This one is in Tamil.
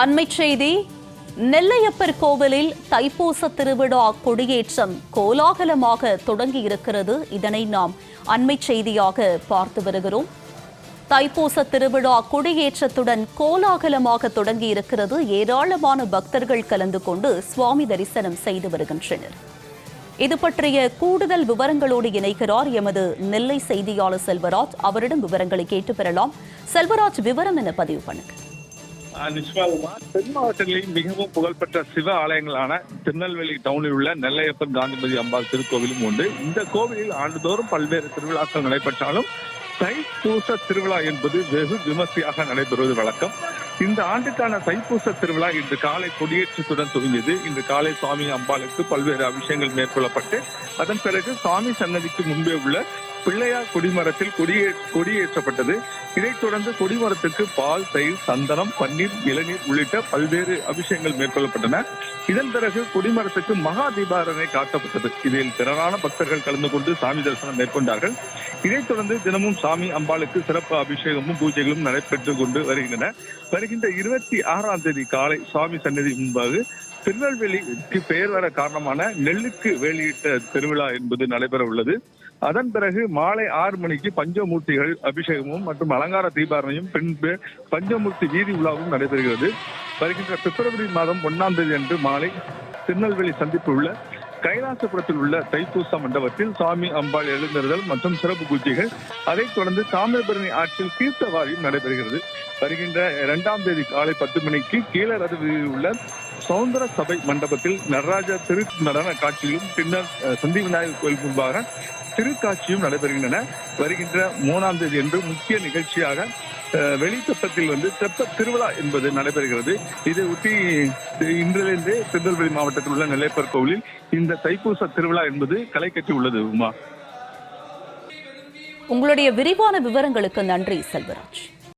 அண்மை செய்தி நெல்லையப்பர் கோவிலில் தைப்பூச திருவிழா கொடியேற்றம் கோலாகலமாக தொடங்கி இருக்கிறது இதனை நாம் அண்மை செய்தியாக பார்த்து வருகிறோம். தைப்பூச திருவிழா கொடியேற்றத்துடன் கோலாகலமாக தொடங்கி இருக்கிறது ஏராளமான பக்தர்கள் கலந்து கொண்டு சுவாமி தரிசனம் செய்து வருகின்றனர். இது பற்றிய கூடுதல் விவரங்களோடு இணைக்கிறார் எமது நெல்லை செய்தியாளர் செல்வராஜ். அவரிடம் விவரங்களை கேட்டு பெறலாம். செல்வராஜ் விவரம் என பதிவு பண்ணுங்க தென் மாவட்டங்களில் மிகவும் புகழ்பெற்ற சிவ ஆலயங்களான திருநெல்வேலி டவுனில் உள்ள நெல்லையப்பன் காந்திமதி அம்பாள் திருக்கோவிலும் உண்டு. இந்த கோவிலில் ஆண்டுதோறும் பல்வேறு திருவிழாக்கள் நடைபெற்றாலும் தைப்பூச திருவிழா என்பது வெகு விமர்சையாக நடைபெறுவது வழக்கம். இந்த ஆண்டுக்கான தைப்பூச திருவிழா இன்று காலை கொடியேற்றத்துடன் துவங்கியது. இன்று காலை சுவாமி அம்பாளுக்கு பல்வேறு அபிஷேகங்கள் மேற்கொள்ளப்பட்டு அதன் பிறகு சுவாமி சன்னதிக்கு முன்பே உள்ள பிள்ளையார் கொடிமரத்தில் கொடியே கொடியேற்றப்பட்டது. இதைத் தொடர்ந்து கொடிமரத்துக்கு பால் தயிர் சந்தனம் பன்னீர் இளநீர் உள்ளிட்ட பல்வேறு அபிஷேகங்கள் மேற்கொள்ளப்பட்டன. இதன் பிறகு கொடிமரத்துக்கு மகா தீபாரணை காட்டப்பட்டது. இதில் திரளான பக்தர்கள் கலந்து கொண்டு சாமி தரிசனம் மேற்கொண்டார்கள். இதைத் தொடர்ந்து தினமும் சாமி அம்பாளுக்கு சிறப்பு அபிஷேகமும் பூஜைகளும் நடைபெற்றுக் கொண்டு வருகின்றன. வருகின்ற இருபத்தி ஆறாம் தேதி காலை சுவாமி சன்னதி முன்பாக திருநெல்வேலிக்கு பெயர் வர காரணமான நெல்லுக்கு வேலியிட்ட திருவிழா என்பது நடைபெற உள்ளது அதன் பிறகு மாலை ஆறு மணிக்கு பஞ்சமூர்த்திகள் அபிஷேகமும் மற்றும் அலங்கார தீபாரணையும் பின்பு பஞ்சமூர்த்தி வீதி உலாவும் நடைபெறுகிறது. வருகின்ற பிப்ரவரி மாதம் ஒன்னாம் தேதி அன்று மாலை திருநெல்வேலி சந்திப்பு உள்ள கைலாசபுரத்தில் உள்ள தைப்பூச மண்டபத்தில் சுவாமி அம்பாள் எழுந்திருதல் மற்றும் சிறப்பு பூஜைகள் அதைத் தொடர்ந்து தாமிரபரணி ஆற்றில் தீர்த்தவாரியும் நடைபெறுகிறது. வருகின்ற இரண்டாம் தேதி காலை பத்து மணிக்கு கீழரது வீதியில் உள்ள சௌந்தர சபை மண்டபத்தில் நடராஜா திரு நடன காட்சியும் பின்னர் சந்தி விநாயகர் கோயில் முன்பாக திருக்காட்சியும் நடைபெறுகின்றன. வருகின்ற மூணாம் தேதி என்று முக்கிய நிகழ்ச்சியாக அஹ், வந்து தெப்ப திருவிழா என்பது நடைபெறுகிறது. இதை ஒட்டி இன்றிலிருந்தே திருநெல்வேலி மாவட்டத்தில் உள்ள நெல்லைப்பர் கோவிலில் இந்த தைப்பூச திருவிழா என்பது களை கட்டி உள்ளது உமா. உங்களுடைய விரிவான விவரங்களுக்கு நன்றி செல்வராஜ்.